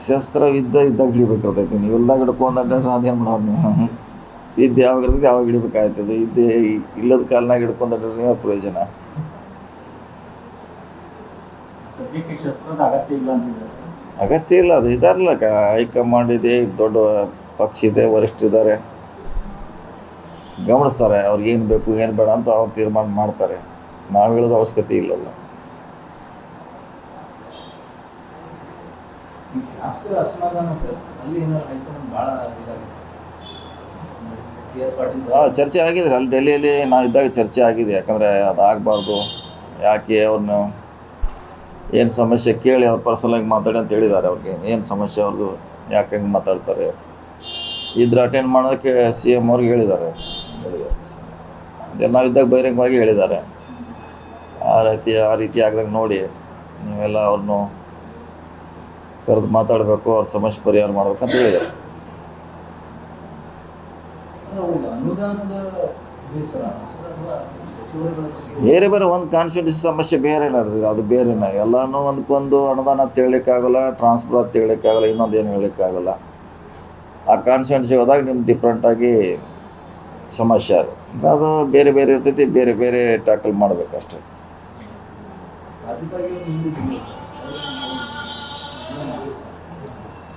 ಶಸ್ತ್ರ ಇದ್ದ ಇದ್ದಾಗ ಹಿಡಿಬೇಕಾಗ್ತೈತಿ ನೀವು ಇಲ್ದಾಗ ಹಿಡ್ಕೊಂಡ್ರೆ ಅದೇನು ಮಾಡೋರು ನೀವು ಇದ್ದು ಯಾವಾಗ ಇರ್ತೈತಿ ಯಾವಾಗ ಹಿಡಿಬೇಕಾಗ್ತದೆ ಇದ್ದೇ ಇಲ್ಲದ ಕಾಲನಾಗ ಹಿಡ್ಕೊಂಡ್ರೆ ನೀವು ಪ್ರಯೋಜನ? ಅಗತ್ಯ ಇಲ್ಲ ಅದು ಇದಾರಲ್ಲ ಹೈಕಮಾಂಡ್ ಇದೆ ದೊಡ್ಡ ಪಕ್ಷ ಇದೆ ವರಿಷ್ಠ ಇದ್ದಾರೆ ಗಮನಿಸ್ತಾರೆ ಅವ್ರಿಗೆ ಏನು ಬೇಕು ಏನು ಬೇಡ ಅಂತ ಅವ್ರು ತೀರ್ಮಾನ ಮಾಡ್ತಾರೆ. ನಾವು ಹೇಳೋದು ಅವಶ್ಯಕತೆ ಇಲ್ಲಲ್ಲ. ಅಸಮಾಧಾನ ಸರ್. ಅಲ್ಲಿ ಹೈಕಮಾಂಡ್ ಭಾಳ ಚರ್ಚೆ ಆಗಿದೆ. ಅಲ್ಲಿ ಡೆಲ್ಲಿಯಲ್ಲಿ ನಾವು ಇದ್ದಾಗ ಚರ್ಚೆ ಆಗಿದೆ. ಯಾಕಂದರೆ ಅದು ಆಗಬಾರ್ದು. ಯಾಕೆ ಅವ್ರನ್ನ ಏನು ಸಮಸ್ಯೆ ಕೇಳಿ ಅವ್ರು ಪರ್ಸನಲಾಗಿ ಮಾತಾಡಿ ಅಂತ ಹೇಳಿದ್ದಾರೆ ಅವ್ರಿಗೆ. ಏನು ಸಮಸ್ಯೆ ಅವ್ರದ್ದು ಯಾಕೆ ಹೆಂಗೆ ಮಾತಾಡ್ತಾರೆ? ಇದ್ರ ಅಟೆಂಡ್ ಮಾಡೋದಕ್ಕೆ ಸಿ ಎಂ ಅವ್ರಿಗೆ ಹೇಳಿದ್ದಾರೆ. ಹೇಳಿದ್ದಾರೆ. ಅದೇ ನಾವು ಇದ್ದಾಗ ಬಹಿರಂಗವಾಗಿ ಹೇಳಿದ್ದಾರೆ. ಆ ರೀತಿ ಆ ರೀತಿ ಆಗ್ದಾಗ ನೋಡಿ ನೀವೆಲ್ಲ ಅವ್ರನ್ನು ಕರೆದು ಮಾತಾಡಬೇಕು ಅವ್ರ ಸಮಸ್ಯೆ ಪರಿಹಾರ ಮಾಡ್ಬೇಕು ಅಂತ ಹೇಳಿದ್ದಾರೆ. ಅಥವಾ ಬೇರೆ ಬೇರೆ ಒಂದು ಕಾನ್ಸ್ಟಿಟ್ಯೂನ್ಸಿ ಸಮಸ್ಯೆ ಬೇರೆ ನಡೆದಿದೆ. ಅದು ಬೇರೆನೇ ಎಲ್ಲನೂ ಒಂದಕ್ಕೊಂದು ಅನುದಾನ ಅಂತ ಹೇಳಲಿಕ್ಕಾಗಲ್ಲ ಟ್ರಾನ್ಸ್ಫರ್ ಅಂತ ಹೇಳಲಿಕ್ಕಾಗಲ್ಲ ಇನ್ನೊಂದು ಏನು ಹೇಳಲಿಕ್ಕಾಗಲ್ಲ. ಆ ಕಾನ್ಸ್ಟಿಟ್ಯೂನ್ಸಿ ಹೋದಾಗ ನಿಮ್ಗೆ ಡಿಫ್ರೆಂಟಾಗಿ ಸಮಸ್ಯೆ ಅದು. ಅದು ಬೇರೆ ಬೇರೆ ಇರ್ತೈತಿ ಬೇರೆ ಬೇರೆ ಟ್ಯಾಕಲ್ ಮಾಡಬೇಕಷ್ಟೆ.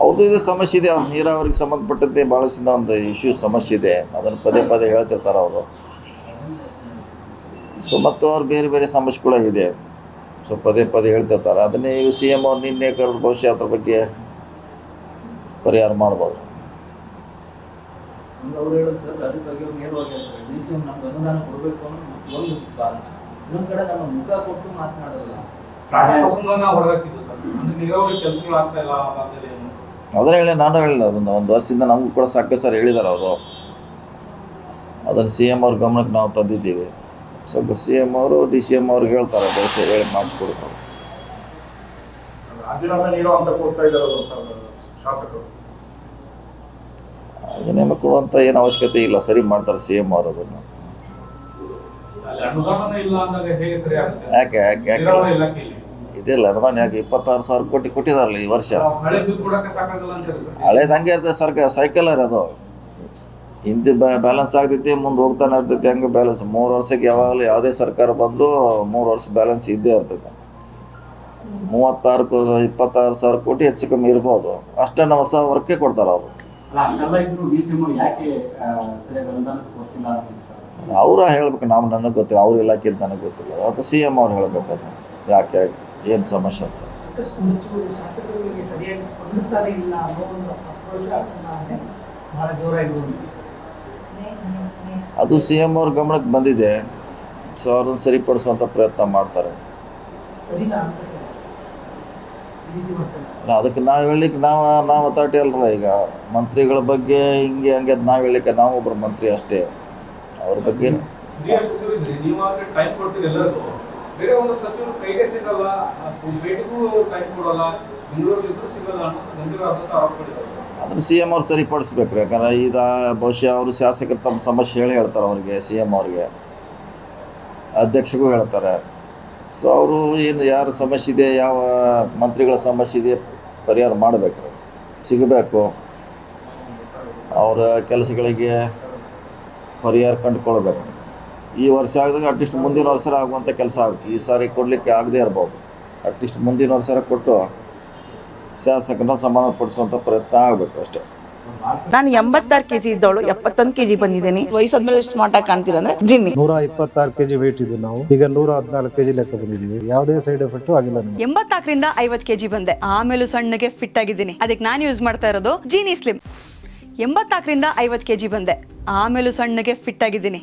ಹೌದು ಇದು ಸಮಸ್ಯೆ ಇದೆ. ನೀರಾವರಿಗೆ ಸಂಬಂಧಪಟ್ಟಂತೆ ಭಾಳಷ್ಟಿಂದ ಒಂದು ಇಶ್ಯೂ ಸಮಸ್ಯೆ ಇದೆ. ಅದನ್ನು ಪದೇ ಪದೇ ಹೇಳ್ತಿರ್ತಾರೆ ಅವರು. ಸೊ ಮತ್ತು ಅವ್ರು ಬೇರೆ ಬೇರೆ ಸಮಸ್ಯೆಗಳ ಇದೆ. ಸೊ ಪದೇ ಪದೇ ಹೇಳ್ತಿರ್ತಾರೆ. ಅದನ್ನೇ ಇವು ಸಿ ಎಂ ಅವ್ರು ನಿನ್ನೆ ಕರೆದು ಬಹುಶಃ ಅದ್ರ ಬಗ್ಗೆ ಪರಿಹಾರ ಮಾಡ್ಬೋದು. ಅಂದ್ರೆ ಅವ್ರು ಸರ್ ಅದಕ್ಕಾಗಿ ಅವ್ರು ನೇರವಾಗಿ ಹೇಳ್ತಾರೆ. ಡಿ ಸಿ ಎಂ ನಮ್ಗೆ ಅನುದಾನ ಕೊಡಬೇಕು ಅನ್ನೋ ಒಂದು ಕಾರಣ. ಇನ್ನೊಂದು ಕಡೆ ನಮ್ಮ ಮುಖ ಕೊಟ್ಟು ಮಾತನಾಡೋದಲ್ಲ. ಅದನ್ನ ಹೇಳಿ ನಾನು ಹೇಳಿಲ್ಲ ಅದನ್ನು. ಒಂದು ವರ್ಷದಿಂದ ನಮಗೂ ಕೂಡ ಸಾಕಷ್ಟು ಸರ್ ಹೇಳಿದ್ದಾರೆ ಅವರು. ಅದನ್ನು ಸಿ ಎಂ ಅವ್ರ ಗಮನಕ್ಕೆ ನಾವು ತಂದಿದ್ದೀವಿ. ಸ್ವಲ್ಪ ಸಿ ಎಂ ಅವರು ಡಿ ಸಿ ಎಂ ಅವ್ರಿಗೆ ಹೇಳ್ತಾರೆ ಬಹುಶಃ ಹೇಳಿ ಮಾಡಿಸ್ಕೊಡ್ತಾರೆ. ರಾಜೀನಾಮೆ ಕೊಡುವಂತ ಕೊಡುವಂಥ ಏನು ಅವಶ್ಯಕತೆ ಇಲ್ಲ. ಸರಿ ಮಾಡ್ತಾರೆ ಸಿ ಎಂ ಅವರು ಅದನ್ನು. ಅಲ್ಲಿ ಅನುದಾನನೇ ಇಲ್ಲ ಅಂದಾಗ ಹೇಗೆ ಸರಿ ಯಾಕೆ ಯಾಕೆ ಇದಿಲ್ಲ ಅನುದಾನ ಯಾಕೆ ಇಪ್ಪತ್ತಾರು ಸಾವಿರ ಕೋಟಿ ಕೊಟ್ಟಿದಾರಲ್ಲ ಈ ವರ್ಷ. ಹಳೇದು ಹಂಗೆ ಇರ್ತದೆ ಸರ್ಕಾರ ಸೈಕಲ್ ಅದು. ಹಿಂದೆ ಬ್ಯಾಲೆನ್ಸ್ ಆಗ್ತೈತಿ ಮುಂದೆ ಹೋಗ್ತಾನೆ ಇರ್ತೈತಿ ಹಂಗೆ ಬ್ಯಾಲೆನ್ಸ್ ಮೂರು ವರ್ಷಕ್ಕೆ ಯಾವಾಗಲೂ ಯಾವುದೇ ಸರ್ಕಾರ ಬಂದರೂ ಮೂರು ವರ್ಷ ಬ್ಯಾಲೆನ್ಸ್ ಇದ್ದೇ ಇರ್ತೈತೆ ಮೂವತ್ತಾರು ಕೋ ಇಪ್ಪತ್ತಾರು ಸಾವಿರ ಕೋಟಿ ಹೆಚ್ಚು ಕಮ್ಮಿ ಇರ್ಬೋದು. ಅಷ್ಟನ್ನು ಹೊಸ ವರ್ಕೇ ಕೊಡ್ತಾರೆ ಅವರು. ಅಲ್ಲ ಅಷ್ಟೆಲ್ಲ ಇದ್ರು ಡಿ ಯಾಕೆ ಸರಿಯಾಗಿ ಅನುದಾನ ಕೊಡ್ತಿಲ್ಲ ಸರ್. ಅವರ ಹೇಳ್ಬೇಕು ನಾವು ನನಗೆ ಗೊತ್ತಿಲ್ಲ ಅವ್ರ ಇಲಾಖೆ ನನಗೆ ಗೊತ್ತಿಲ್ಲ. ಅಥವಾ ಸಿ ಎಂ ಅವ್ರು ಹೇಳ್ಬೇಕು ಅದನ್ನ ಯಾಕೆ? ಏನು ಸಮಸ್ಯೆ ಅಂತ? ಅದು ಸಿ ಎಂ ಅವ್ರ ಗಮನಕ್ಕೆ ಬಂದಿದೆ. ಸೊ ಅವ್ರನ್ನ ಸರಿಪಡಿಸುವಂಥ ಪ್ರಯತ್ನ ಮಾಡ್ತಾರೆ. ಅದಕ್ಕೆ ನಾವು ಹೇಳಲಿಕ್ಕೆ ನಾವು ನಾವು ಅಥಾರಿಟಿ ಅಲ್ರ ಈಗ. ಮಂತ್ರಿಗಳ ಬಗ್ಗೆ ಹಿಂಗೆ ಹಂಗೆ ನಾವು ಹೇಳಲಿಕ್ಕೆ ನಾವು ಒಬ್ಬರು ಮಂತ್ರಿ ಅಷ್ಟೇ. ಅವ್ರ ಬಗ್ಗೆ ಬೇರೆ ಒಂದು ಸಚಿವರು ಕೈಗೆ ಸಿಗಲ್ಲ ಭೇಟಿಗೂ ಟೈಮ್ ಕೊಡಲ್ಲ, ಬೆಂಗಳೂರಲ್ಲಿ ಸಿಗಲ್ಲ ಗಂಭೀರ ಆರೋಪಗಳಿದ್ದಾರೆ ಅದನ್ನು ಸಿ ಎಂ ಅವ್ರು ಸರಿಪಡಿಸ್ಬೇಕು ಯಾಕಂದ್ರೆ ಈಗ ಬಹುಶಃ ಅವರು ಶಾಸಕರು ತಮ್ಮ ಸಮಸ್ಯೆ ಹೇಳಿ ಹೇಳ್ತಾರೆ ಅವ್ರಿಗೆ ಸಿ ಎಂ ಅವ್ರಿಗೆ. ಅಧ್ಯಕ್ಷಗೂ ಹೇಳ್ತಾರೆ. ಸೊ ಅವರು ಏನು, ಯಾರ ಸಮಸ್ಯೆ ಇದೆ, ಯಾವ ಮಂತ್ರಿಗಳ ಸಮಸ್ಯೆ ಇದೆ, ಪರಿಹಾರ ಮಾಡಬೇಕು. ಸಿಗಬೇಕು. ಅವರ ಕೆಲಸಗಳಿಗೆ ಪರಿಹಾರ ಕಂಡುಕೊಳ್ಬೇಕು. ಈ ವರ್ಷ ಆಗದಾಗ ಅಟ್ಲೀಸ್ಟ್ ಮುಂದಿನ ವರ್ಷ ಆಗುವಂಥ ಕೆಲಸ ಆಗುತ್ತೆ ಈ ಸಾರಿ ಕೊಡಲಿಕ್ಕೆ ಆಗದೇ ಇರ್ಬೋದು. ಅಟ್ಲೀಸ್ಟ್ ಮುಂದಿನ ವರ್ಷ ಕೊಟ್ಟು ಶಾಸಕನ ಸಮಾಧಾನಪಡಿಸುವಂಥ ಪ್ರಯತ್ನ ಆಗಬೇಕು ಅಷ್ಟೇ. ನಾನು ಎಂಬತ್ತಾರು ಕೆಜಿ ಇದ್ದವಳು ಎಪ್ಪತ್ತೊಂದು ಕೆಜಿ ಬಂದಿದ್ದೀನಿ. ವಯಸ್ಸಾದ್ಮೇಲೆ ಎಷ್ಟು ಮಾಟ ಕಾಣ್ತೀರ ಅಂದ್ರೆ ಜಿನ್ನಿ. ನೂರ ಇಪ್ಪತ್ತಾರು ಕೆಜಿ ವೇಟ್ ಇದ್ದು ನಾವು. ಈಗ ನೂರ ಹದಿನಾಲ್ಕು ಕೆಜಿ ಲೆಕ್ಕ ಬಂದಿದ್ದೀವಿ. ಯಾವುದೇ ಸೈಡ್ ಎಫೆಕ್ಟ್ ಆಗಿಲ್ಲ ಎಂಬತ್ನಾಲ್ಕರಿಂದ ಐವತ್ ಕೆಜಿ ಬಂದೆ. ಆಮೇಲೂ ಸಣ್ಣಗೆ ಫಿಟ್ ಆಗಿದ್ದೀನಿ. ಅದಕ್ಕೆ ನಾನು ಯೂಸ್ ಮಾಡ್ತಾ ಇರೋದು ಜೀನಿ ಸ್ಲಿಮ್ ಎಂಬತ್ನಾಲ್ಕರಿಂದ ಐವತ್ತು ಕೆಜಿ ಬಂದೆ. ಆಮೇಲೂ ಸಣ್ಣಗೆ ಫಿಟ್ ಆಗಿದ್ದೀನಿ.